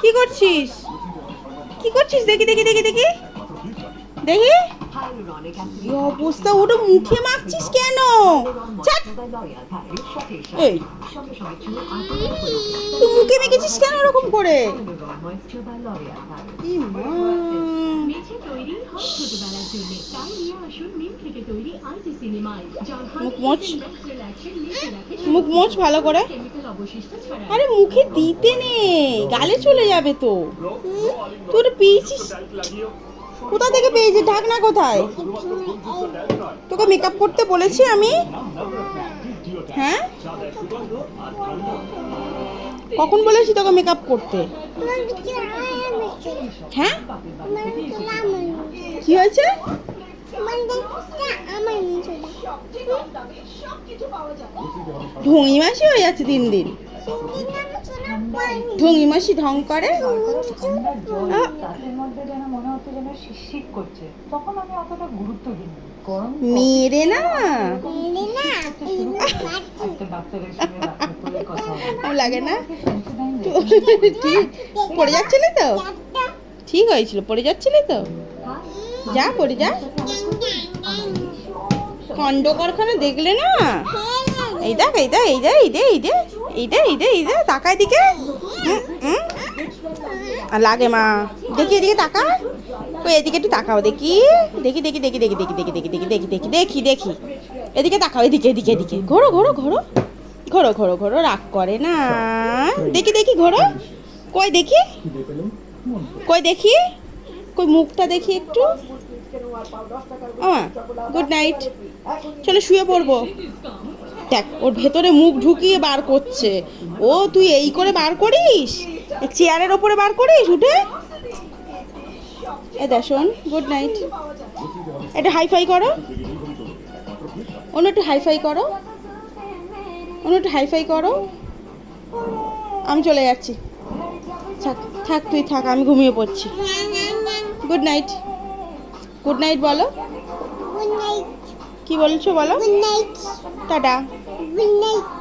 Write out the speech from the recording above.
কি করছিস? কি করছিস? দেখি দেখি দেখি দেখি। দেখি। অবস্থা? ওটা মুখে মাখছিস কেন? তুই মুখে মেখেছিস কেন ওরকম করে? ই মা। মুখ মোচ মুখ মোচ ভালো করে। আরে মুখে দিতে নেই গালে চলে যাবে তো। ওটা পেয়েছিস? কোথা থেকে পেয়েছিস? ঢাকনা কোথায়? তোকে মেকআপ করতে বলেছি আমি। হ্যাঁ? কখন বলেছি তোকে মেকআপ করতে? হ্যাঁ কি হয়েছে? ঢুঙি মাসি হয়ে যাচ্ছে দিন দিন। ঢুঙি মাসি ঢং করে। মেরে না। লাগে না? ঠিক। পড়ে যাচ্ছিলি তো? ঠিক হয়েছিল। পড়ে যাচ্ছিলি তো? যা পড়ে যা। খণ্ড কারখানা দেখলে না? এই দেখ এই দেখ এই দে এই দে এই দে এই দে এই দে এই দে তাকায় দিকে হুম, হুম। আর লাগে মা দেখি এদিকে তাকা ওই এদিকে একটু তাকাও দেখি দেখি দেখি দেখি দেখি দেখি দেখি দেখি দেখি দেখি দেখি দেখি দেখি এদিকে তাকাও এদিকে এদিকে এদিকে ঘোরো ঘোরো ঘোরো ঘোরো ঘোরো ঘোরো রাগ করে না দেখি দেখি ঘোরো কই দেখি কই দেখি কই মুখটা দেখি একটু গুড নাইট চলো শুয়ে পড়ব দেখ ওর ভেতরে মুখ ঢুকিয়ে বার করছে। ও তুই এই করে বার করিস? চেয়ারের ওপরে বার করিস উঠে? এ শোন গুড নাইট এটা হাইফাই করো। অন্য একটু হাইফাই করো। অন্য একটু হাইফাই করো। আমি চলে যাচ্ছি। থাক থাক তুই থাক আমি ঘুমিয়ে পড়ছি। গুড নাইট গুড নাইট বলো। কি বলছো বলো? টাটা। Good night.